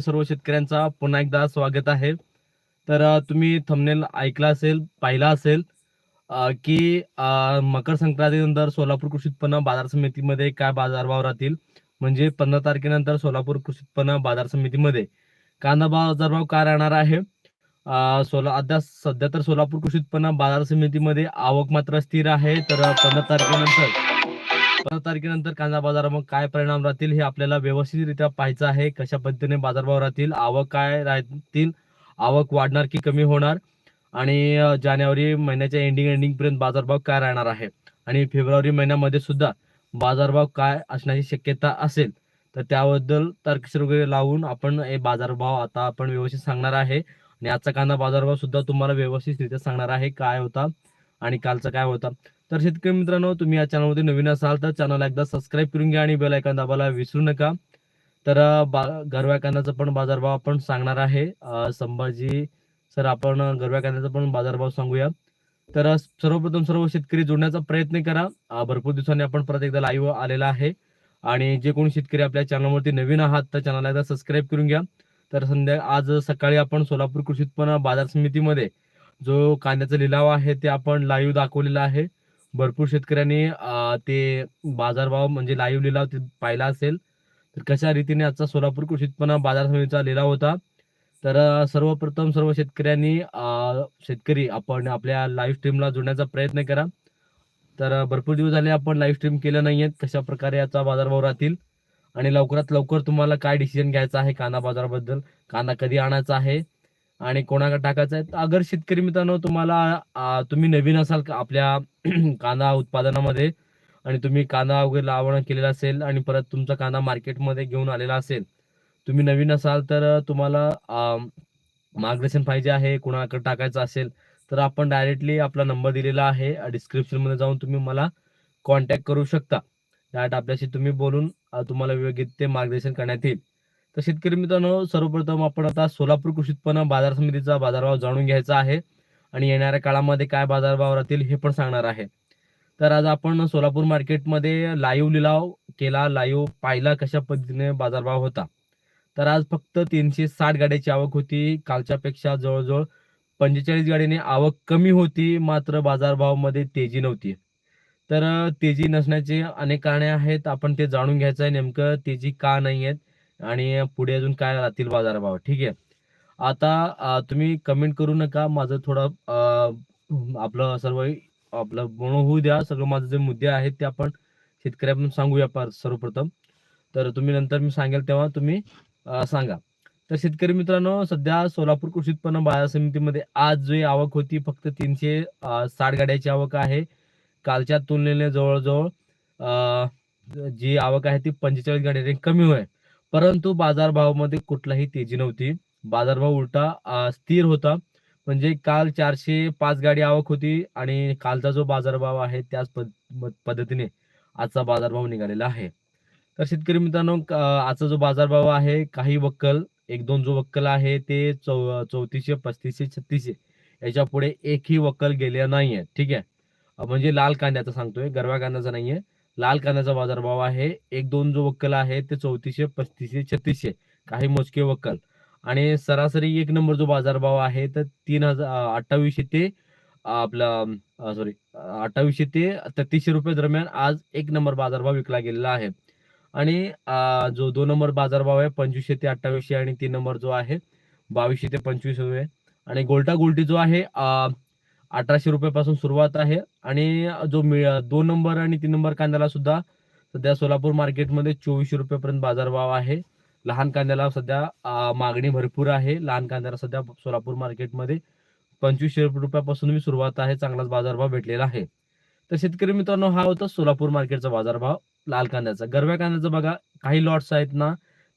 सर्व शेतकऱ्यांचा पुन्हा एकदा स्वागत आहे. तर तुम्ही थंबनेल ऐकला असेल पाहिला असेल की मकर संक्रांतीनंतर सोलापूर कृषी उत्पन्न बाजार समितीमध्ये काय बाजारभाव राहतील? म्हणजे पंधरा तारखेनंतर सोलापूर कृषी उत्पन्न बाजार समितीमध्ये. कांदा बाजारभाव काय राहणार आहे? सोला आता सध्या तर सोलापूर कृषी उत्पन्न बाजार समितीमध्ये आवक मात्र स्थिर आहे. तर पंधरा तारखेनंतर पंधरा तारखेनंतर कांदा बाजारावर काय परिणाम राहतील हे आपल्याला व्यवस्थितरित्या पाहायचं आहे. कशा पद्धतीने बाजारभाव राहतील आवक काय राहतील आवक वाढणार की कमी होणार? आणि जानेवारी महिन्याच्या एंडिंग एंडिंग पर्यंत बाजारभाव काय राहणार आहे? आणि फेब्रुवारी महिन्यामध्ये सुद्धा बाजारभाव काय असण्याची शक्यता असेल तर त्याबद्दल तर्कशीर वगैरे लावून आपण हे बाजारभाव आता आपण व्यवस्थित सांगणार आहे. आणि आजचा कांदा बाजारभाव सुद्धा तुम्हाला व्यवस्थितरित्या सांगणार आहे काय होता आणि कालचा काय होता. तर शेतकरी मित्रांनो तुम्ही या चॅनलमध्ये नवीन असाल तर चॅनल एकदा सबस्क्राईब करून घ्या आणि बेल आयकॉन दाबायला विसरू नका. तर बा- गरव्या कांद्याचा पण बाजारभाव आपण सांगणार आहे. संभाजी सर आपण गरव्या कांद्याचा पण बाजारभाव सांगूया. तर सर्वप्रथम सर्व शेतकरी जोडण्याचा प्रयत्न करा. भरपूर दिवसांनी आपण परत एकदा लाईव्ह आलेला आहे. आणि जे कोणी शेतकरी आपल्या चॅनलवरती नवीन आहात तर चॅनलला एकदा सबस्क्राईब करून घ्या. तर संध्या आज सकाळी आपण सोलापूर कृषी उत्पन्न बाजार समितीमध्ये जो कांद्याचा लिलाव आहे ते आपण लाईव्ह दाखवलेला आहे. भरपूर शेतकऱ्यांनी ते बाजारभाव म्हणजे लाईव्ह लिलाव पाहिला असेल. तर कशा रीतीने आजचा सोलापूर कृषी उत्पन्न बाजार समितीचा लिलाव होता? तर सर्वप्रथम सर्व शेतकऱ्यांनी शेतकरी आपण आपल्या लाईव्ह स्ट्रीमला जोडण्याचा प्रयत्न करा. तर भरपूर दिवस झाले आपण लाईव्ह स्ट्रीम केलं नाहीयेत कशा प्रकारे याचा बाजारभाव राहतील? आणि लवकरात लवकर तुम्हाला काय डिसिजन घ्यायचा आहे कांदा बाजाराबद्दल? कांदा कधी आणायचा आहे? आणि कोणाकडे टाकायचं आहे? तर अगर शेतकरी मित्रांनो तुम्हाला तुम्ही नवीन असाल का आपल्या कांदा उत्पादनामध्ये आणि तुम्ही कांदा वगैरे लावण केलेला असेल आणि परत तुमचा कांदा मार्केटमध्ये घेऊन आलेला असेल तुम्ही नवीन असाल तर तुम्हाला मार्गदर्शन पाहिजे आहे कुणाकडे टाकायचं असेल तर आपण डायरेक्टली आपला नंबर दिलेला आहे. डिस्क्रिप्शनमध्ये जाऊन तुम्ही मला कॉन्टॅक्ट करू शकता. डायरेक्ट आपल्याशी तुम्ही बोलून तुम्हाला योग्य ते मार्गदर्शन करण्यात येईल. तर शेतकरी मित्रांनो सर्वप्रथम आपण आता सोलापूर कृषी उत्पन्न बाजार समितीचा बाजारभाव जाणून घ्यायचा आहे. आणि येणाऱ्या काळामध्ये काय बाजारभाव राहतील हे पण सांगणार आहे. तर आज आपण सोलापूर मार्केटमध्ये लाईव्ह लिलाव केला लाईव्ह पाहिला कशा पद्धतीने बाजारभाव होता. तर आज फक्त तीनशे साठ गाड्याची आवक होती. कालच्या पेक्षा जवळजवळ पंचेचाळीस गाडीने आवक कमी होती मात्र बाजारभावामध्ये तेजी नव्हती. तर तेजी नसण्याचे अनेक कारणे आहेत. आपण ते जाणून घ्यायचं आहे नेमकं तेजी का नाही आहेत. आणि पुढे अजून काय राहतील बाजारभाव? ठीक आहे. आता तुम्ही कमेंट करू नका. माझं थोडं आपलं सर्व आपलं बोलणं होऊ द्या. सगळं माझे जे मुद्दे आहेत ते आपण शेतकऱ्यापासून सांगूया पार सर्वप्रथम. तर तुम्ही नंतर मी सांगेल तेव्हा तुम्ही सांगा. तर शेतकरी मित्रांनो सध्या सोलापूर कृषी उत्पन्न बाजार समितीमध्ये आज जी आवक होती फक्त तीनशे साठ गाड्याची आवक आहे. कालच्या तुलनेने जवळजवळ जी आवक आहे ती पंचेचाळीस गाड्याने कमी होईल परंतु बाजारभावामध्ये कुठलाही तेजी नव्हती. बाजारभाव उलटा स्थिर होता. म्हणजे काल चारशे पाच गाडी आवक होती आणि कालचा जो बाजारभाव आहे त्याच पद- पद्धतीने आजचा बाजारभाव निघालेला आहे. तर शेतकरी मित्रांनो आजचा जो बाजारभाव आहे काही वक्कल एक दोन जो वक्कल आहे ते चौ चौतीसशे पस्तीसशे छत्तीसशे याच्यापुढे एकही वक्कल गेले नाहीये. ठीक आहे? म्हणजे लाल कांद्याचा सांगतोय गरवा कांद्याचा नाहीये. लाल कांद्याचा बाजारभाव आहे. एक दोन जो वक्कल आहे ते चौतीसशे पस्तीसशे छत्तीसशे. काही मोजके वक्कल. आणि सरासरी एक नंबर जो बाजारभाव आहे तर तीन हजार अठ्ठावीसशे ते आपला आपलं सॉरी अठ्ठावीसशे ते तेहतीसशे रुपये दरम्यान आज एक नंबर बाजारभाव विकला गेलेला आहे. आणि जो दोन नंबर बाजारभाव आहे पंचवीसशे ते अठ्ठावीसशे आणि तीन नंबर जो आहे बावीसशे ते पंचवीस रुपये. आणि गोल्टा गोल्टी जो आहे अठराशे रुपयापासून सुरुवात आहे आणि जो दोन नंबर आणि तीन नंबर कांद्याला सुद्धा सध्या सोलापूर मार्केटमध्ये चोवीसशे रुपयापर्यंत बाजारभाव आहे. लहान कांद्याला सध्या मागणी भरपूर आहे. लहान कांद्याला सध्या सोलापूर मार्केटमध्ये पंचवीसशे रुपयापासून मी सुरुवात आहे. चांगलाच बाजारभाव भेटलेला आहे. तर शेतकरी मित्रांनो हा होता सोलापूर मार्केटचा बाजारभाव लाल कांद्याचा. गरव्या कांद्याचा बघा काही लॉट्स आहेत ना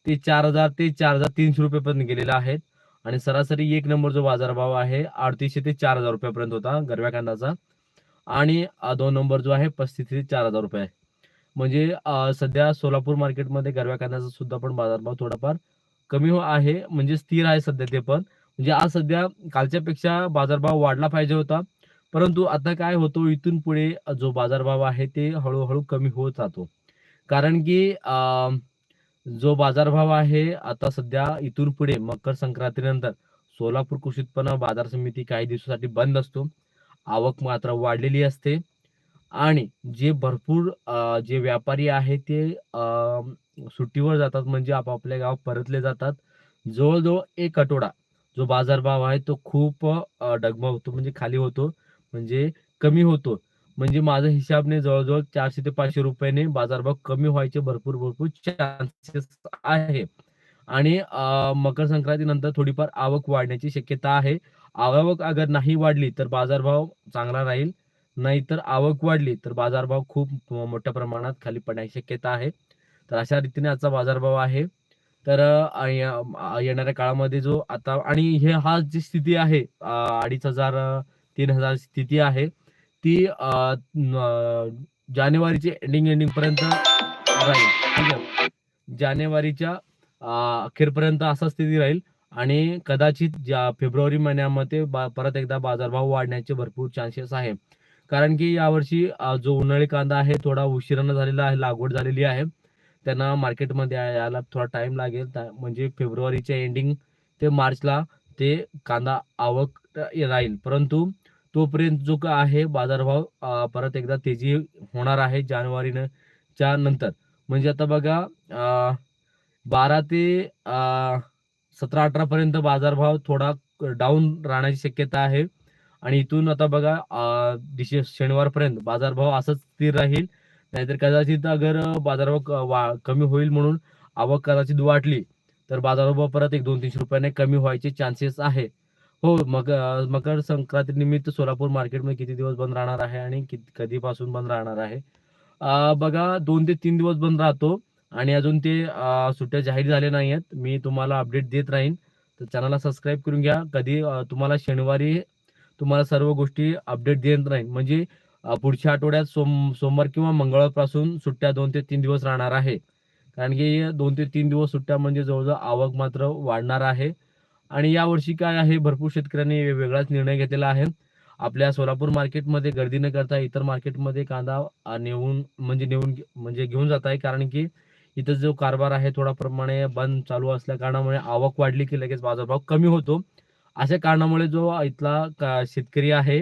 ते चार हजार ते चार हजार तीनशे रुपयेपर्यंत गेलेले आहेत आणि सरासरी एक नंबर जो बाजारभाव आहे अडतीसशे ते चार हजार रुपयापर्यंत होता गरव्या कांदाचा आणि दोन नंबर जो आहे पस्तीस ते चार हजार रुपये आहे. म्हणजे सध्या सोलापूर मार्केटमध्ये गरव्या कांद्याचा सुद्धा पण बाजारभाव थोडाफार कमी हो- आहे म्हणजे स्थिर आहे सध्या ते पण. म्हणजे आज सध्या कालच्या पेक्षा बाजारभाव वाढला पाहिजे होता. परंतु आता काय होतो इथून पुढे जो बाजारभाव आहे ते हळूहळू कमी होत जातो. कारण की जो बाजारभाव आहे आता सध्या इथून पुढे मकर संक्रांतीनंतर सोलापूर कृषी उत्पन्न बाजार समिती काही दिवसासाठी बंद असतो. आवक मात्र वाढलेली असते. आणि जे भरपूर जे व्यापारी आहे ते सुट्टीवर जातात म्हणजे आपापल्या गावात परतले जातात. जवळजवळ एक आठवडा जो बाजारभाव आहे तो खूप डगमग डगमगतो म्हणजे खाली होतो म्हणजे कमी होतो. म्हणजे माझ्या हिशाबने जवळजवळ चारशे ते पाचशे रुपयाने बाजारभाव कमी व्हायचे भरपूर भरपूर चान्सेस आहे. आणि मकर संक्रांतीनंतर थोडीफार आवक वाढण्याची शक्यता आहे. आवक अगर नाही वाढली तर बाजारभाव चांगला राहील. नाहीतर आवक वाढली तर बाजारभाव खूप मोठ्या प्रमाणात खाली पडण्याची शक्यता आहे. तर अशा रीतीने आजचा बाजारभाव आहे. तर येणाऱ्या काळामध्ये जो आता आणि हे हा जी स्थिती आहे अडीच हजार तीन हजार स्थिती आहे. ती जानेवारीचे एंडिंग एंडिंग पर्यंत राहील. ठीक आहे? जानेवारीच्या अखेरपर्यंत असा स्थिती राहील आणि कदाचित ज्या फेब्रुवारी महिन्यामध्ये परत एकदा बाजारभाव वाढण्याचे भरपूर चान्सेस आहे. कारण की यावर्षी जो उन्हाळी कांदा आहे थोडा उशिरानं झालेला आहे लागवड झालेली आहे. त्यांना मार्केटमध्ये यायला थोडा टाइम लागेल. म्हणजे फेब्रुवारीच्या एंडिंग ते मार्चला ते कांदा आवक राहील. परंतु तोपर्यंत जो का आहे बाजारभाव परत एकदा तेजी होणार आहे जानेवारीनं च्या नंतर. म्हणजे आता बघा बारा ते सतरा अठरा पर्यंत बाजारभाव थोडा डाऊन राहण्याची शक्यता आहे. आणि इथून आता बघा अ, दिशे शनिवारपर्यंत बाजारभाव असंच स्थिर राहील. नाहीतर कदाचित अगर बाजारभाव क- वा- कमी होईल म्हणून आवक कदाचित वाटली तर बाजारभाव परत एक दोन तीनशे रुपयाने कमी व्हायचे चान्सेस आहे. हो मग अ, मकर संक्रांती निमित्त सोलापूर मार्केटमध्ये किती दिवस बंद राहणार आहे आणि किती कधीपासून बंद राहणार आहे? अ, बघा दोन ते तीन दिवस बंद राहतो आणि अजून ते अ, सुट्ट्या जाहीर झाल्या नाही आहेत. मी तुम्हाला अपडेट देत राहीन. तर चॅनलला सबस्क्राईब करून घ्या. कधी अ, तुम्हाला शनिवारी तुम्हाला सर्व गोष्टी अपडेट देत राहीन. म्हणजे अ, पुढच्या आठवड्यात सोम सोमवार किंवा मंगळवारपासून सुट्ट्या दोन ते तीन दिवस राहणार आहे. कारण की दोन ते तीन दिवस सुट्ट्या म्हणजे जवळजवळ आवक मात्र वाढणार आहे. आणि यावर्षी काय आहे? भरपूर शेतकऱ्यांनी वेगळाच निर्णय घेतलेला आहे. आपल्या सोलापूर मार्केटमध्ये गर्दी न करता इतर मार्केटमध्ये कांदा नेऊन म्हणजे नेऊन घे- म्हणजे घेऊन जात आहे. कारण की इथं जो कारभार आहे थोडा प्रमाणे बंद चालू असल्या कारणामुळे आवक वाढली की लगेच बाजारभाव कमी होतो. अशा कारणामुळे जो इथला का- शेतकरी आहे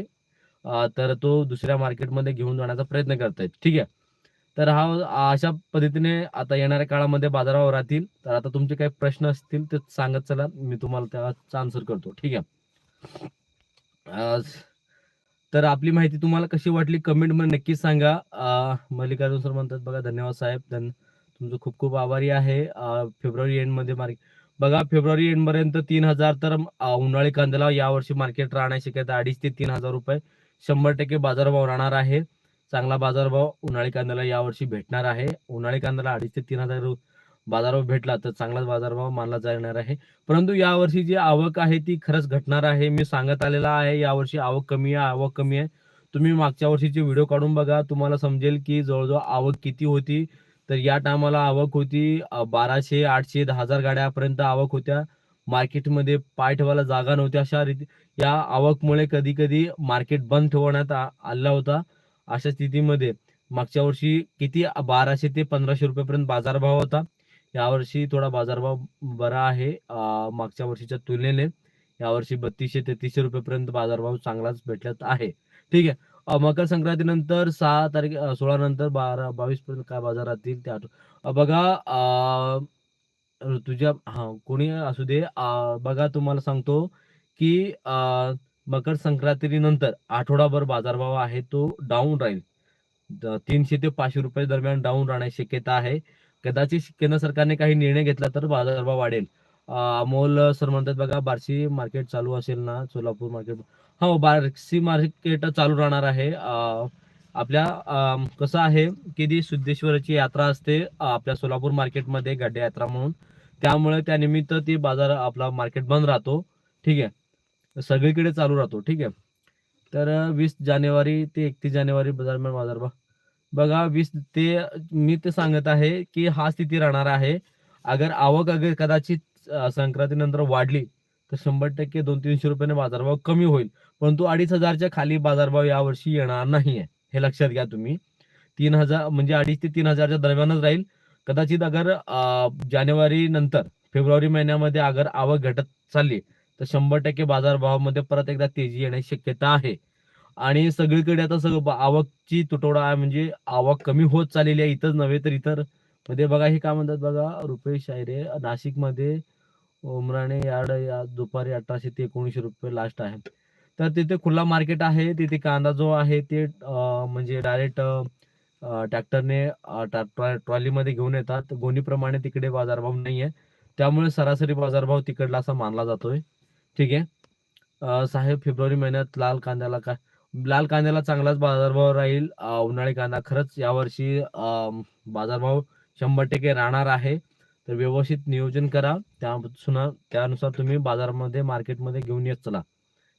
तर तो दुसऱ्या मार्केटमध्ये घेऊन जाण्याचा प्रयत्न करतायत ठीक आहे? तर हा अशा पद्धतीने आता येणाऱ्या काळामध्ये बाजारावर राहतील. तर आता तुमचे काही प्रश्न असतील ते सांगत चला मी तुम्हाला त्याचा आन्सर करतो. ठीक आहे? तर आपली माहिती तुम्हाला कशी वाटली? कमेंटमध्ये नक्कीच सांगा. मल्लिकार्जुन सर म्हणतात बघा धन्यवाद साहेब. धन तुमचं खूप खूप आभारी आहे. फेब्रुवारी एंडमध्ये मार्केट बघा फेब्रुवारी एंड पर्यंत तीन हजार तर उन्हाळी कांद्याला यावर्षी मार्केट राहण्याची शक्यता अडीच ते तीन हजार रुपये. शंभर टक्के बाजारभाव राहणार आहे. चांगला बाजारभाव उन्हाळी कांद्याला यावर्षी भेटणार आहे. उन्हाळी कांद्याला अडीच ते तीन हजार बाजारभाव भेटला तर चांगलाच बाजारभाव मानला जाणार आहे. परंतु यावर्षी जी आवक आहे ती खरंच घटणार आहे. मी सांगत आलेला आहे यावर्षी आवक कमी आहे आवक कमी आहे. तुम्ही मागच्या वर्षीचे व्हिडिओ काढून बघा. तुम्हाला समजेल की जवळजवळ आवक किती होती. तर या टायमाला आवक होती बाराशे आठशे दहा हजार गाड्यापर्यंत आवक होत्या. मार्केटमध्ये पाय ठेवायला जागा नव्हती अशा रीती या आवकमुळे कधी कधी मार्केट बंद ठेवण्यात आला होता. अशा स्थितीमध्ये मागच्या वर्षी किती बाराशे ते पंधराशे रुपयेपर्यंत बाजारभाव होता? यावर्षी थोडा बाजारभाव बरा आहे मागच्या वर्षीच्या तुलनेने. यावर्षी बत्तीसशे तेहतीसशे रुपयेपर्यंत बाजारभाव चांगलाच भेटत आहे. ठीक आहे. मकर संक्रांतीनंतर सहा तारीख सोळा नंतर बारा बावीस पर्यंत काय बाजार राहतील बघा तुझ्या हा कोणी असू दे बघा तुम्हाला सांगतो की मकर संक्रांतीनंतर आठवडाभर बाजारभाव आहे तो डाऊन राहील. तीनशे ते पाचशे रुपये दरम्यान डाऊन राहण्याची शक्यता आहे. कदाचित केंद्र सरकारने काही निर्णय घेतला तर बाजारभाव वाढेल. अमोल सर म्हणतात बघा बार्शी मार्केट चालू असेल ना सोलापूर मार्केट हो बार्शी मार्केट चालू राहणार आहे. आपल्या कसं आहे की ती सिद्धेश्वराची यात्रा असते आपल्या सोलापूर मार्केटमध्ये गड्डे यात्रा म्हणून. त्यामुळे त्यानिमित्त ती बाजार आपला मार्केट बंद राहतो. ठीक आहे. सगळीकडे चालू राहतो ठीक आहे? तर वीस जानेवारी ते एकतीस जानेवारी दरम्यान बाजारभाव बघा. वीस ते मी ते सांगत आहे की हा स्थिती राहणार आहे. अगर आवक अगर कदाचित संक्रांतीनंतर वाढली तर शंभर टक्के दोन तीनशे रुपयाने बाजारभाव कमी होईल. परंतु अडीच हजारच्या खाली बाजारभाव यावर्षी येणार नाही आहे हे लक्षात घ्या तुम्ही. तीन हजार म्हणजे अडीच ते तीन हजारच्या दरम्यानच राहील. कदाचित अगर जानेवारी नंतर फेब्रुवारी महिन्यामध्ये अगर आवक घटत चालली तर शंभर टक्के बाजारभावामध्ये परत एकदा तेजी येण्याची शक्यता आहे. आणि सगळीकडे आता सगळं आवकची तुटवडा आहे म्हणजे आवक कमी होत चाललेली आहे इथंच नव्हे तर इतर. मध्ये बघा हे काय म्हणतात बघा रुपेश शायरे नाशिकमध्ये उमराणे यार्ड या दुपारी अठराशे ते एकोणीसशे रुपये लास्ट आहे. तर तिथे खुला मार्केट आहे तिथे कांदा जो आहे ते म्हणजे डायरेक्ट ट्रॅक्टरने ट्रॉलीमध्ये घेऊन येतात. गोणीप्रमाणे तिकडे बाजारभाव नाही आहे त्यामुळे सरासरी बाजारभाव तिकडला असा मानला जातोय. ठीक आहे. साहेब फेब्रुवारी महिन्यात लाल कांद्याला काय? लाल कांद्याला चांगलाच बाजारभाव राहील. उन्हाळी कांदा खरंच यावर्षी बाजारभाव शंभर टक्के राहणार आहे. तर व्यवस्थित नियोजन करा. त्यापासून त्यानुसार तुम्ही बाजारामध्ये मार्केटमध्ये घेऊन येत चला.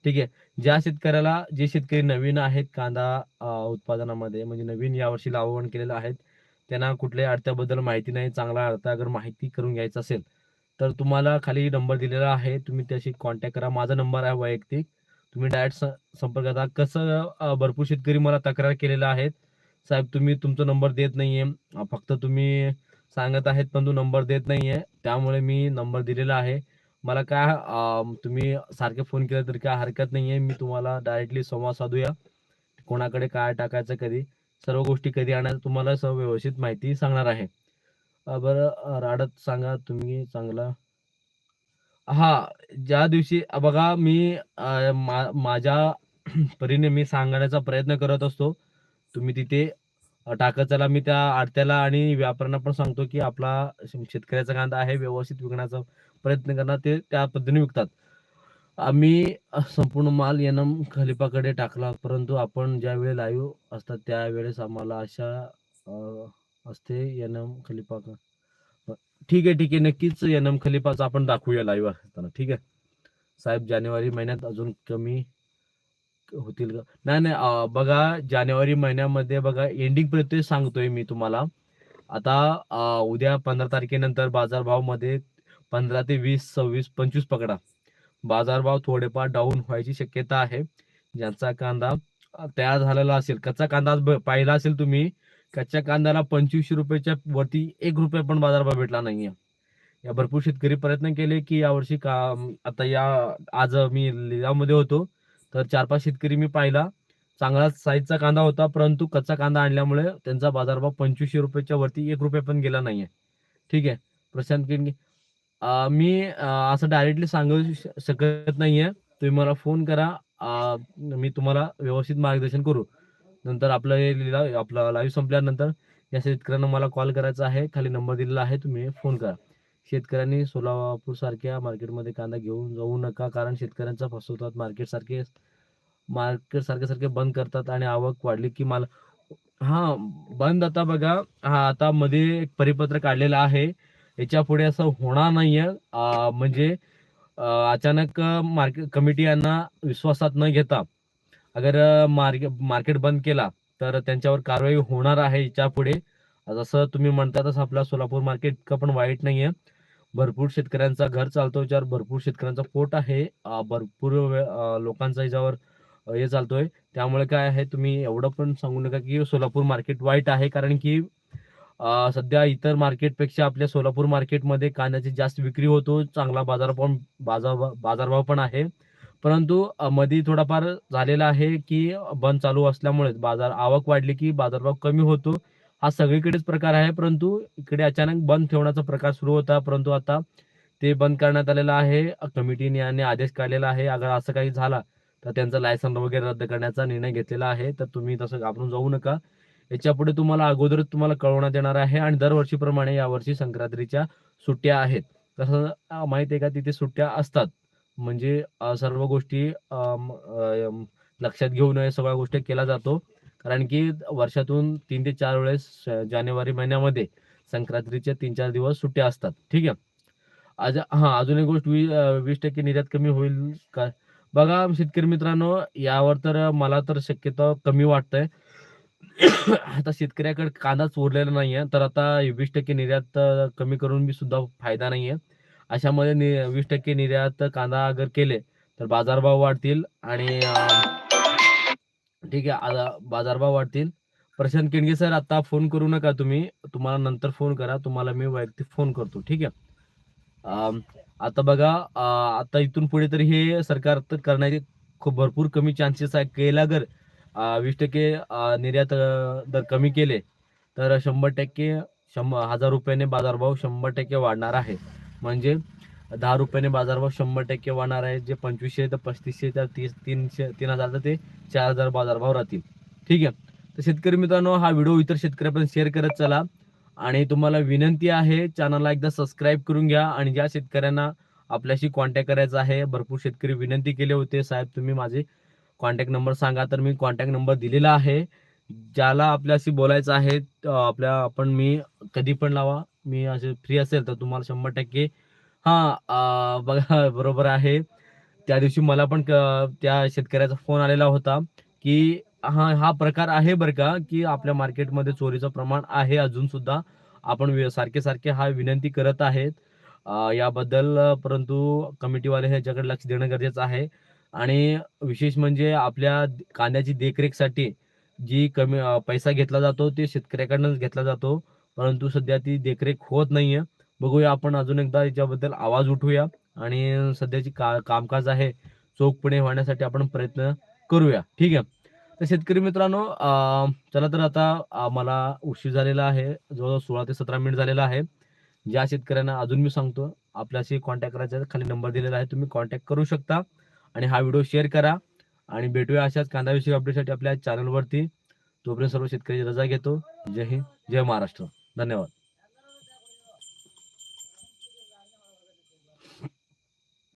ठीक आहे. ज्या शेतकऱ्याला जे शेतकरी नवीन आहेत कांदा उत्पादनामध्ये म्हणजे नवीन यावर्षी लावण केलेलं आहेत त्यांना कुठल्याही अडत्याबद्दल माहिती नाही. चांगला अडथळा अगर माहिती करून घ्यायचं असेल तर तुम्हाला खाली नंबर दिलेला आहे. तुम्ही त्याशी कॉन्टॅक्ट करा. माझा नंबर आहे वैयक्तिक. तुम्ही डायरेक्ट संपर्क करा कसं भरपूर शेतकरी मला तक्रार केलेल्या आहेत. साहेब तुम्ही तुमचा नंबर देत नाहीये. आहे फक्त तुम्ही सांगत आहेत पण तो नंबर देत नाहीये. त्यामुळे मी नंबर दिलेला आहे. मला काय तुम्ही सारखे फोन केले तरी काय हरकत नाहीये. मी तुम्हाला डायरेक्टली संवाद साधूया. कोणाकडे काय टाकायचं कधी? सर्व गोष्टी कधी आणायचं? तुम्हाला सर्व व्यवस्थित माहिती सांगणार आहे. बरं राडत सांगा तुम्ही चांगला. हा ज्या दिवशी बघा मी मा- माझ्या परीने मी सांगण्याचा प्रयत्न करत असतो. तुम्ही तिथे टाकत चला मी त्या आडत्याला आणि व्यापाऱ्यांना पण सांगतो की आपला शेतकऱ्याचा कांदा आहे व्यवस्थित विकण्याचा प्रयत्न करणार. ते त्या पद्धतीने विकतात. आम्ही संपूर्ण माल एनम खलिफाकडे टाकला. परंतु आपण ज्या वेळी लाईव्ह असतात त्यावेळेस आम्हाला अशा असते एनम खलिफा का- ठीक आहे ठीक आहे. नक्कीच एनम खलिफाचा आपण दाखवूया लाईव्ह असताना. ठीक आहे? साहेब जानेवारी महिन्यात अजून कमी होतील का? नाही नाही. बघा जानेवारी महिन्यामध्ये बघा एंडिंग पर्यंत सांगतोय मी तुम्हाला. आता उद्या पंधरा तारखेनंतर बाजारभावमध्ये पंधरा ते वीस सव्वीस पंचवीस पकडा. बाजारभाव थोडेफार डाऊन व्हायची शक्यता आहे. ज्यांचा कांदा तयार झालेला असेल. कच्चा कांदा पाहिला असेल तुम्ही कच्च्या कांद्याला पंचवीसशे रुपयाच्या वरती एक रुपया पण बाजारभाव भेटला नाहीये. या भरपूर शेतकरी प्रयत्न केले की यावर्षी का आता या आज मी लिलावमध्ये होतो तर चार पाच शेतकरी मी पाहिला. चांगला साईजचा कांदा होता परंतु कच्चा कांदा आणल्यामुळे त्यांचा बाजारभाव पंचवीसशे रुपयाच्या वरती एक रुपया पण गेला नाहीये. ठीक आहे? प्रशांत किंगे मी असं डायरेक्टली सांगू शकत नाहीये. तुम्ही मला फोन करा. मी तुम्हाला व्यवस्थित मार्गदर्शन करू. नंतर आपलं हे लिहिला आपला लाईव्ह संपल्यानंतर या शेतकऱ्यांना मला कॉल करायचा आहे. खाली नंबर दिलेला आहे. तुम्ही फोन करा. शेतकऱ्यांनी सोलापूर सारख्या मार्केटमध्ये कांदा घेऊन जाऊ नका कारण शेतकऱ्यांचा फसवतात. मार्केट सारखे मार्केट सारखे सारखे बंद करतात आणि आवक वाढली की मला हा बंद आता बघा. हा आता मध्ये एक परिपत्र काढलेलं आहे. याच्यापुढे असं होणार नाहीये. म्हणजे अचानक मार्केट कमिटी यांना विश्वासात न घेता अगर मार्केट मार्केट बंद केला तर त्यांच्यावर कारवाई होणार आहे याच्यापुढे जसं तुम्ही म्हणता तसं आपला सोलापूर मार्केट इतकं पण वाईट नाहीये. भरपूर शेतकऱ्यांचा घर चालतो याच्यावर भरपूर शेतकऱ्यांचा पोट आहे. भरपूर लोकांचा याच्यावर हे चालतोय. त्यामुळे काय आहे तुम्ही एवढं पण सांगू नका की सोलापूर मार्केट वाईट आहे. कारण की सध्या इतर मार्केटपेक्षा आपल्या सोलापूर मार्केटमध्ये कांद्याची जास्त विक्री होतो. चांगला बाजारभाव बाजार बाजारभाव पण आहे. परंतु मध्ये थोडाफार झालेला आहे की बंद चालू असल्यामुळे बाजार आवक वाढली की बाजारभाव कमी होतो. हा सगळीकडेच प्रकार आहे परंतु इकडे अचानक बंद ठेवण्याचा प्रकार सुरू होता परंतु आता ते बंद करण्यात आलेलं आहे. कमिटीने आणि आदेश काढलेला आहे. अगर असं काही झाला तर त्यांचा लायसन वगैरे रद्द करण्याचा निर्णय घेतलेला आहे. तर तुम्ही तसं घाबरून जाऊ नका. याच्यापुढे तुम्हाला अगोदरच तुम्हाला कळवण्यात येणार आहे आणि दरवर्षीप्रमाणे यावर्षी संक्रांतीच्या सुट्ट्या आहेत. तसं माहिती आहे का? तिथे सुट्ट्या असतात. म्हणजे सर्व गोष्टी अं, लक्षात घेऊन या सगळ्या गोष्टी केला जातो. कारण की वर्षातून तीन ते चार वेळेस जानेवारी महिन्यामध्ये संक्रांतीचे तीन चार दिवस सुट्ट्या असतात. ठीक आहे? आज हा अजून एक गोष्ट वीस टक्के निर्यात कमी होईल का? बघा शेतकरी मित्रांनो यावर तर मला तर शक्यता कमी वाटतंय. आता शेतकऱ्याकडे कांदाच उरलेला नाहीये. तर आता वीस टक्के निर्यात कमी करून बी सुद्धा फायदा नाहीये. अशामध्ये नि- वीस टक्के निर्यात कांदा अगर केले तर बाजारभाव वाढतील आणि ठीक आहे बाजारभाव वाढतील. प्रशांत केंडगे सर आता फोन करू नका तुम्ही. तुम्हाला नंतर फोन करा. तुम्हाला मी वैयक्तिक फोन करतो ठीक आहे? आता बघा आता इथून पुढे तरी हे सरकार तर करण्याचे खूप भरपूर कमी चान्सेस आहे. केला जर वीस टक्के निर्यात दर कमी केले तर शंभर टक्के शंभर हजार रुपयाने बाजारभाव शंभर टक्के वाढणार आहे. म्हणजे दहा रुपयाने बाजारभाव शंभर टक्के वाढणार आहे. जे पंचवीसशे तर पस्तीसशे तर तीस तीनशे तीन हजार तर ते चार हजार बाजारभाव राहतील. ठीक आहे? तर शेतकरी मित्रांनो हा व्हिडिओ इतर शेतकऱ्यापर्यंत शेअर करत चला. आणि तुम्हाला विनंती आहे चॅनलला एकदा सबस्क्राईब करून घ्या आणि ज्या शेतकऱ्यांना आपल्याशी कॉन्टॅक्ट करायचा आहे भरपूर शेतकरी विनंती केले होते. साहेब तुम्ही माझे कॉन्टॅक्ट नंबर सांगा. तर मी कॉन्टॅक्ट नंबर दिलेला आहे. ज्याला आपल्याशी बोलायचं आहे आपल्या आपण मी कधी पण लावा. मी असे फ्री असेल तर तुम्हाला शंभर टक्के. हां बघा बरोबर आहे. त्या दिवशी मला पण क- त्या शेतकऱ्याचा फोन आलेला होता की हा हा प्रकार आहे बरं का की आपल्या मार्केटमध्ये चोरीचं प्रमाण आहे अजून सुद्धा. आपण सारखे सारखे हा विनंती करत आहेत. याबद्दल परंतु कमिटीवाले ह्याच्याकडे लक्ष देणं गरजेचं आहे. आणि विशेष म्हणजे आपल्या कांद्याची देखरेखसाठी जी कमी पैसा घेतला जातो ते शेतकऱ्याकडनंच घेतला जातो. परंतु सध्या ती देखरेख होत नाहीये. बघूया आपण अजून एकदा याच्याबद्दल आवाज उठवूया आणि सध्याची का कामकाज आहे चोखपणे होण्यासाठी आपण प्रयत्न करूया. ठीक आहे? तर शेतकरी मित्रांनो चला तर आता मला उशीर झालेला आहे. जवळजवळ सोळा ते सतरा मिनिट झालेला आहे. ज्या शेतकऱ्यांना अजून मी सांगतो आपल्याशी कॉन्टॅक्ट करायचा खाली नंबर दिलेला आहे तुम्ही कॉन्टॅक्ट करू शकता. आणि हा व्हिडिओ शेअर करा. आणि भेटूया अशाच कांदाविषयी अपडेटसाठी आपल्या चॅनलवरती तोपर्यंत सर्व शेतकरी रजा घेतो. जय हिंद जय महाराष्ट्र. धन्यवाद.